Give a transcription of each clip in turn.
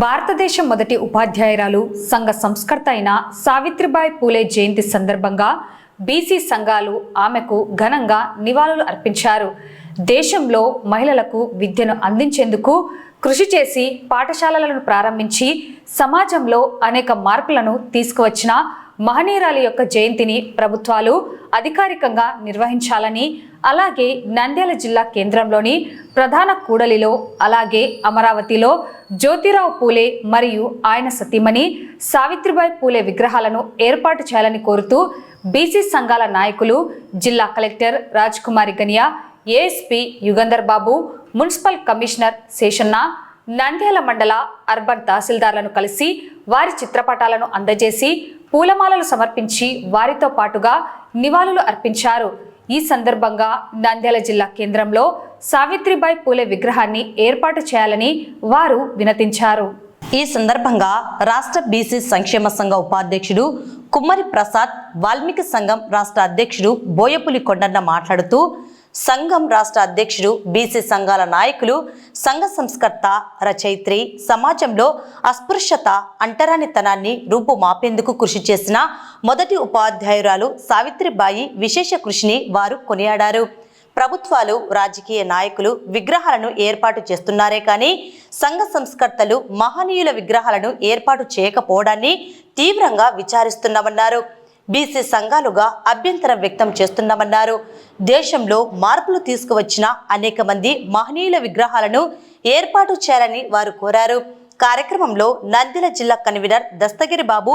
భారతదేశం మొదటి ఉపాధ్యాయురాలు సంఘ సంస్కర్త అయిన సావిత్రిబాయి పూలే జయంతి సందర్భంగా బీసీ సంఘాలు ఆమెకు ఘనంగా నివాళులు అర్పించారు. దేశంలో మహిళలకు విద్యను అందించేందుకు కృషి చేసి పాఠశాలలను ప్రారంభించి సమాజంలో అనేక మార్పులను తీసుకువచ్చిన మహనీయురాలి యొక్క జయంతిని ప్రభుత్వాలు అధికారికంగా నిర్వహించాలని అలాగే నంద్యాల జిల్లా కేంద్రంలోని ప్రధాన కూడలిలో అలాగే అమరావతిలో జ్యోతిరావు పూలే మరియు ఆయన సతీమణి సావిత్రిబాయి పూలే విగ్రహాలను ఏర్పాటు చేయాలని కోరుతూ బీసీ సంఘాల నాయకులు జిల్లా collector Rajkumari Ganiya ASP Yugandhar Babu municipal commissioner Seshanna Nandyal మండల అర్బన్ తహసీల్దార్లను కలిసి వారి చిత్రపటాలను అందజేసి పూలమాలలు సమర్పించి వారితో పాటుగా నివాళులు అర్పించారు. ఈ సందర్భంగా నంద్యాల జిల్లా కేంద్రంలో సావిత్రిబాయి పూలే విగ్రహాన్ని ఏర్పాటు చేయాలని వారు వినతించారు. ఈ సందర్భంగా రాష్ట్ర బీసీ సంక్షేమ సంఘ ఉపాధ్యక్షుడు కుమ్మరి ప్రసాద్ వాల్మీకి సంఘం రాష్ట్ర అధ్యక్షుడు బోయపులి కొండన్న మాట్లాడుతూ సంఘం రాష్ట్ర అధ్యక్షుడు బీసీ సంఘాల నాయకులు సంఘ సంస్కర్త రచయిత్రి సమాజంలో అస్పృశ్యత అంటరానితనాన్ని రూపుమాపేందుకు కృషి చేసిన మొదటి ఉపాధ్యాయురాలు సావిత్రిబాయి విశేష కృషిని వారు కొనియాడారు. ప్రభుత్వాలు రాజకీయ నాయకులు విగ్రహాలను ఏర్పాటు చేస్తున్నారే కానీ సంఘ సంస్కర్తలు మహనీయుల విగ్రహాలను ఏర్పాటు చేయకపోవడాన్ని తీవ్రంగా విచారిస్తున్నామన్నారు. బీసీ సంఘాలుగా అభ్యంతరం వ్యక్తం చేస్తున్నామన్నారు. దేశంలో మార్పులు తీసుకువచ్చిన అనేక మంది మహనీయుల విగ్రహాలను ఏర్పాటు చేయాలని వారు కోరారు. కార్యక్రమంలో నంద్యాల జిల్లా కన్వీనర్ దస్తగిరి బాబు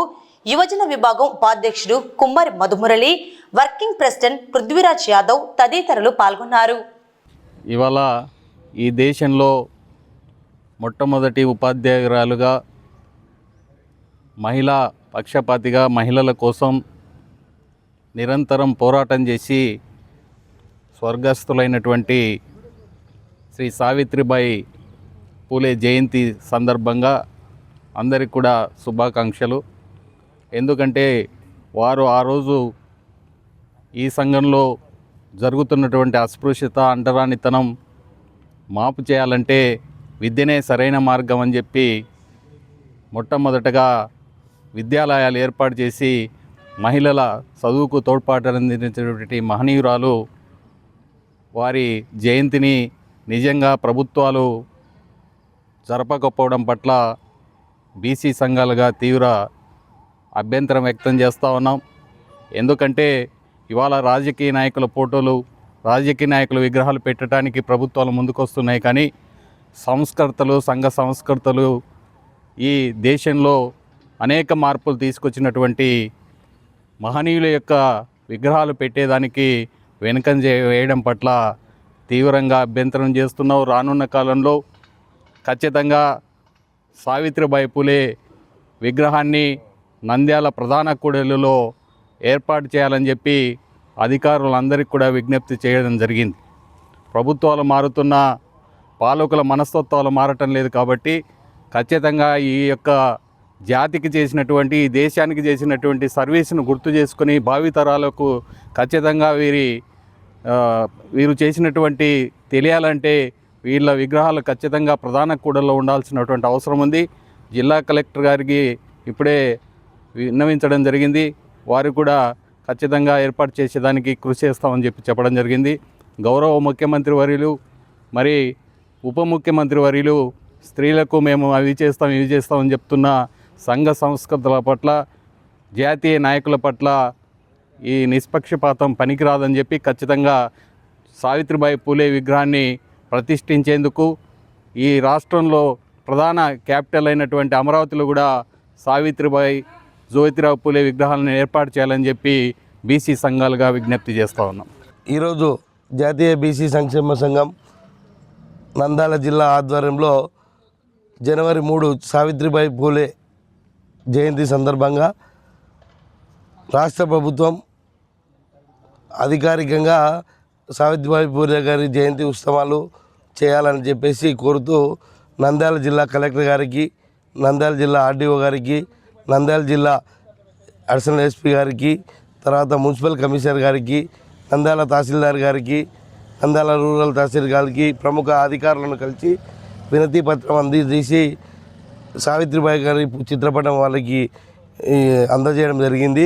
యువజన విభాగం ఉపాధ్యక్షుడు కుమ్మరి మధుమురళి వర్కింగ్ ప్రెసిడెంట్ పృథ్వీరాజ్ యాదవ్ తదితరులు పాల్గొన్నారు. ఇవాళ ఈ దేశంలో మొట్టమొదటి ఉపాధ్యాయురాలుగా మహిళా పక్షపాతిగా మహిళల కోసం నిరంతరం పోరాటం చేసి స్వర్గస్థులైనటువంటి శ్రీ సావిత్రిబాయి పూలే జయంతి సందర్భంగా అందరికి కూడా శుభాకాంక్షలు. ఎందుకంటే వారు ఆ రోజు ఈ సంఘంలో జరుగుతున్నటువంటి అస్పృశ్యత అంటరానితనం మాపు చేయాలంటే విద్యనే సరైన మార్గం అని చెప్పి మొట్టమొదటగా విద్యాలయాలు ఏర్పాటు చేసి మహిళల చదువుకు తోడ్పాటునందించినటువంటి మహనీయురాలు వారి జయంతిని నిజంగా ప్రభుత్వాలు జరపకపోవడం పట్ల బీసీ సంఘాలుగా తీవ్ర అభ్యంతరం వ్యక్తం చేస్తూ ఉన్నాం. ఎందుకంటే ఇవాళ రాజకీయ నాయకుల ఫోటోలు రాజకీయ నాయకుల విగ్రహాలు పెట్టడానికి ప్రభుత్వాలు ముందుకొస్తున్నాయి. కానీ సంస్కర్తలు సంఘ సంస్కర్తలు ఈ దేశంలో అనేక మార్పులు తీసుకొచ్చినటువంటి మహనీయుల యొక్క విగ్రహాలు పెట్టేదానికి వెనుకం వేయడం పట్ల తీవ్రంగా అభ్యంతరం చేస్తున్నావు. రానున్న కాలంలో ఖచ్చితంగా సావిత్రిబాయి పూలే విగ్రహాన్ని నంద్యాల ప్రధాన కూడలిలో ఏర్పాటు చేయాలని చెప్పి అధికారులందరికీ కూడా విజ్ఞప్తి చేయడం జరిగింది. ప్రభుత్వాలు మారుతున్న పాలకుల మనస్తత్వాలు మారటం లేదు కాబట్టి ఖచ్చితంగా ఈ యొక్క జాతికి చేసినటువంటి ఈ దేశానికి చేసినటువంటి సర్వీస్ను గుర్తు చేసుకుని భావితరాలకు ఖచ్చితంగా వీరి వీరు చేసినటువంటి తెలియాలంటే వీళ్ళ విగ్రహాలు ఖచ్చితంగా ప్రధాన కూడల్లో ఉండాల్సినటువంటి అవసరం ఉంది. జిల్లా కలెక్టర్ గారికి ఇప్పుడే విన్నవించడం జరిగింది. వారు కూడా ఖచ్చితంగా ఏర్పాటు చేసేదానికి కృషి చేస్తామని చెప్పి చెప్పడం జరిగింది. గౌరవ ముఖ్యమంత్రి వర్యులు మరి ఉప ముఖ్యమంత్రి వర్యులు స్త్రీలకు మేము అవి చేస్తాం ఇవి చేస్తామని చెప్తున్నా సంఘ సంస్కృతుల పట్ల జాతీయ నాయకుల పట్ల ఈ నిష్పక్షపాతం పనికిరాదని చెప్పి ఖచ్చితంగా సావిత్రిబాయి పూలే విగ్రహాన్ని ప్రతిష్ఠించేందుకు ఈ రాష్ట్రంలో ప్రధాన క్యాపిటల్ అయినటువంటి అమరావతిలో కూడా సావిత్రిబాయి జ్యోతిరావు పూలే విగ్రహాలను ఏర్పాటు చేయాలని చెప్పి బీసీ సంఘాలుగా విజ్ఞప్తి చేస్తూ ఉన్నాం. ఈరోజు జాతీయ బీసీ సంక్షేమ సంఘం నంద్యాల జిల్లా ఆధ్వర్యంలో జనవరి మూడు సావిత్రిబాయి పూలే జయంతి సందర్భంగా రాష్ట్ర ప్రభుత్వం అధికారికంగా సావిత్రిబాయి పూలే గారి జయంతి ఉత్సవాలు చేయాలని చెప్పేసి కోరుతూ నంద్యాల జిల్లా కలెక్టర్ గారికి నంద్యాల జిల్లా ఆర్డీఓ గారికి నంద్యాల జిల్లా అడిషనల్ ఎస్పీ గారికి తర్వాత మున్సిపల్ కమిషనర్ గారికి నంద్యాల తహసీల్దార్ గారికి నంద్యాల రూరల్ తహసీల్ గారికి ప్రముఖ అధికారులను కలిసి వినతి పత్రం అందజేసి సావిత్రిబాయి గారి చిత్రపటం వాళ్ళకి అందజేయడం జరిగింది.